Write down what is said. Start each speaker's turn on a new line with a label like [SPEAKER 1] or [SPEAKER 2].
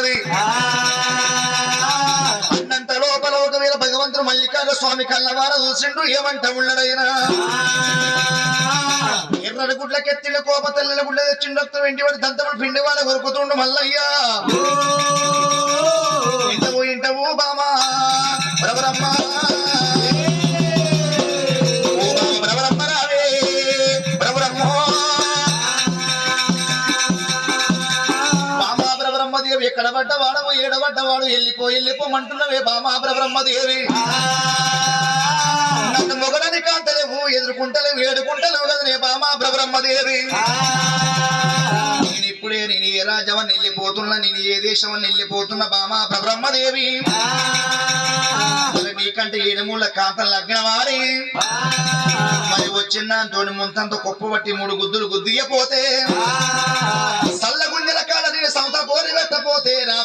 [SPEAKER 1] ఉన్నది అన్నంత లోపల ఒకవేళ భగవంతుడు మల్లికార్జున స్వామి కళ్ళవార చూసిండు ఏమంట ఉన్నడైనా? ఎర్రడి గుడ్లకెత్తిన కోప తల్లిల గుడ్ల తెచ్చిండు వెంటి వాడి దంతముడు పిండి వాళ్ళ కొరుకుతుండు మల్లయ్యా. ఇంటవు ఇంటవు బామా. బ్రవరమ్మ బ్రహ్మదేవి ఎక్కడ పడ్డవాడవు ఏడబడ్డవాడు వెళ్ళిపో వెళ్ళిపోమంటున్నవే బామాబ్ర బ్రహ్మదేవి. నన్ను మొగలని కాంతలేవు ఎదుర్కొంటలేవు ఏడుకుంటలేవు కదనే బామాబ్ర బ్రహ్మదేవి. నేను ఇప్పుడే నేను ఏ రాజవని వెళ్ళిపోతున్నా నేను ఏ దేశం వెళ్ళిపోతున్నా బామా బ్రహ్మదేవి. మరి నీకంటే ఏడుమూల కాంతం లగ్న వారి మరి వచ్చిన తోని ముంతంతో కప్పపట్టి మూడు గుద్దులు గుద్దియపోతే poder